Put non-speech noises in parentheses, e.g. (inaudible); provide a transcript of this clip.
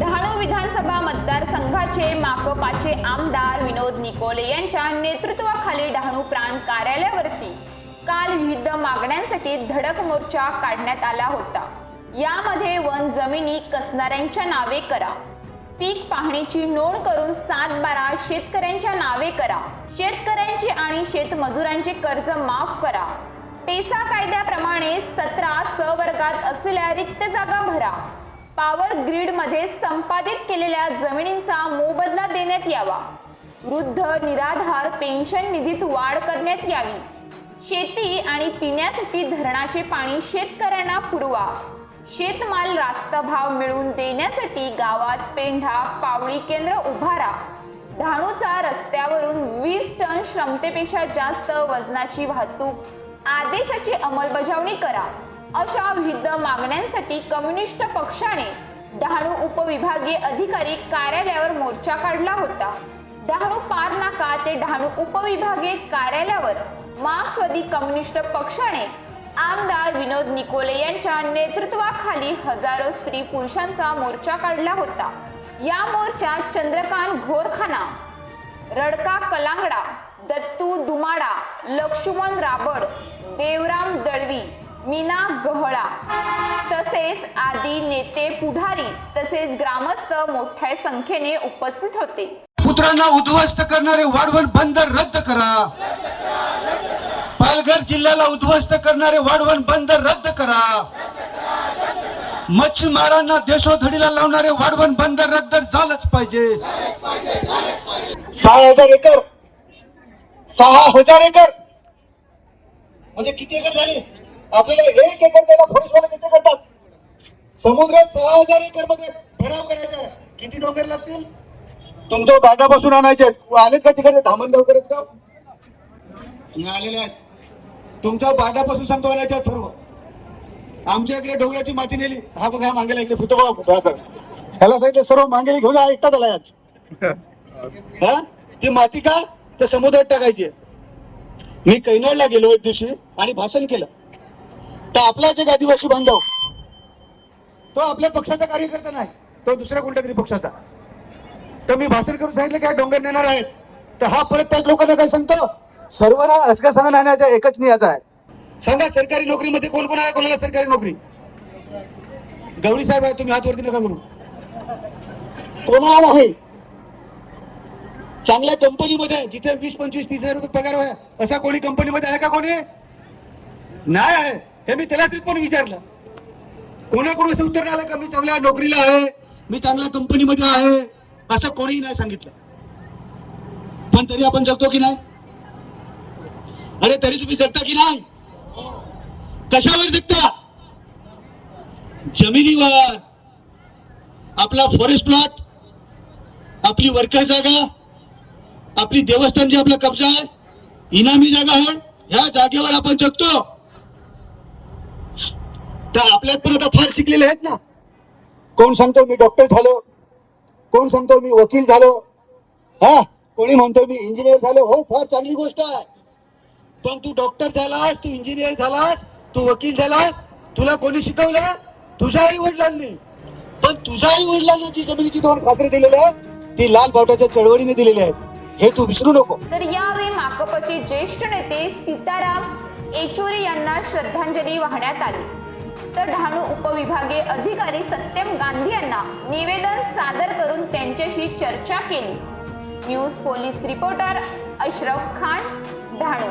डहाणू विधानसभा मतदारसंघाचे माकपाचे आमदार विनोद निकोले यांच्या नेतृत्वाखाली डहाणू प्रांत कार्यालयावरती काल विविध मागण्यांसाठी धडक मोर्चा काढण्यात आला होता. यामध्ये वन जमिनी कसणाऱ्यांच्या नावे करा. पीक पाहणीची नोंद करून सात बारा शेतकऱ्यांच्या नावे करा. शेतकऱ्यांचे आणि शेतमजुरांचे कर्ज माफ करा. पेसा कायद्याप्रमाणे सतरा स वर्गात असलेल्या रिक्त जागा भरा. पॉवर ग्रीडमध्ये संपादित केलेल्या जमिनींचा मोबदला देण्यात यावा. वृद्ध निराधार पेन्शन निधीत वाढ करण्यात यावी. शेती आणि पिण्यासाठी धरणाचे पाणी शेतकऱ्यांना पुरवा. शेतमाल रास्त भाव मिळवून देण्यासाठी गावात पेंढा पावळी केंद्र उभारा. डहाणूचा रस्त्यावरून वीस टन क्षमतेपेक्षा जास्त वजनाची वाहतूक आदेशाची अंमलबजावणी करा. अशा विविध मागण्यांसाठी कम्युनिस्ट पक्षाने डहाणू उपविभागीय अधिकारी कार्यालयावर मोर्चा काढला होता. डहाणू पार नाका ते डहाणू उपविभागीय कार्यालयावर मार्क्सवादी कम्युनिस्ट पक्षाने आमदार विनोद निकोले यांच्या नेतृत्वाखाली हजारो स्त्री पुरुषांचा मोर्चा काढला होता. या मोर्चात चंद्रकांत घोरखाना रडका कलांगडा दत्तू दुमाडा लक्ष्मण राबड देवराम दळवी मीना गहळा तसेच आदी नेते पुढारी तसेच ग्रामस्थ मोठ्या संख्येने उपस्थित होते. पुत्रांना उद्ध्वस्त करणारे वाढवण बंदर रद्द करा. पालघर जिल्ह्याला उद्ध्वस्त करणारे वाढवण बंदर रद्द करा. मच्छीमारांना देशोधडीला लावणारे वाढवण बंदर रद्द झालंच पाहिजे. सहा हजार एकर. सहा हजार एकर. म्हणजे किती एकर झाले? आपल्याला एक एकर त्याला फॉरेस्टवाले किती करतात? समुद्रात सहा हजार एकरमध्ये भराव करायचा किती डोंगर लागतील? तुमचं बाटापासून आणायचे. आलेत का तिकडे? धामणगाव करत का? आलेले आहेत. तुमच्या बाटापासून सांगतो आणायचे आहेत सर्व. आमच्या इकडे डोंगराची माती नेली. हा बघा मागेला इकडे फुतो बघा तर ह्याला सांगितलं सर्व मागेली घेऊन एकटा झाला आज (laughs) हा? ती माती का? तर समुद्रात टाकायची मी कैनाडला गेलो एक दिवशी आणि भाषण केलं. तर आपला जे आदिवासी बांधव तो आपल्या पक्षाचा कार्यकर्ता नाही तो दुसऱ्या कोणत्या तरी पक्षाचा. तर मी भाषण करून सांगितलं की डोंगर नेणार आहेत. तर हा परत त्याच लोकांना काय सांगतो? सर्वांना असका सांगा नाण्याचा एकच नियाचा आहे. सांगा सरकारी नोकरीमध्ये कोण कोण आहे कोणाला सरकारी नोकरी? गवळी साहेब आहे तुम्ही हात वरती नका करू. कोणाला आहे? चांगल्या कंपनीमध्ये जिथे वीस पंचवीस तीस हजार रुपये पगार व्हाय असा कोणी कंपनीमध्ये आहे का कोणी? नाही आहे. हे मी त्यालाच पण विचारलं. कोणाकडून असं उत्तर आलं का? मी चांगल्या नोकरीला आहे. मी चांगल्या कंपनीमध्ये आहे. असं कोणीही नाही सांगितलं. पण तरी आपण जगतो की नाही? अरे तरी तुम्ही जगता की नाही? कशावर जगता? जमिनीवर. आपला फॉरेस्ट प्लॉट आपली वर्कर जागा आपली देवस्थान जी आपला कब्जा आहे इनामी जागा आहे ह्या जागेवर आपण जगतो. तर आपल्यात पण आता फार शिकलेले आहेत ना. कोण सांगतो मी डॉक्टर झालो? कोण सांगतो मी वकील झालो? हा? कोणी म्हणतो मी इंजिनियर झालो? हो फार चांगली गोष्ट आहे. पण तू डॉक्टर झालास तू इंजिनियर झालास तू वकील झालास तुला कोणी शिकवलं? तुझ्या आई वडिलांनी. पण तुझ्या आई वडिलांना जी जमिनीची दोन खात्री दिलेल्या आहेत ती लाल बावटाच्या चळवळीने दिलेली आहेत. हे तू विसरू नको. तर यावेळी माकपचे ज्येष्ठ नेते सीताराम येचुरी यांना श्रद्धांजली वाहण्यात आली. तर डहाणू उपविभागीय अधिकारी सत्यम गांधी यांना निवेदन सादर करून त्यांच्याशी चर्चा केली. News police reporter Ashraf Khan Dahanu.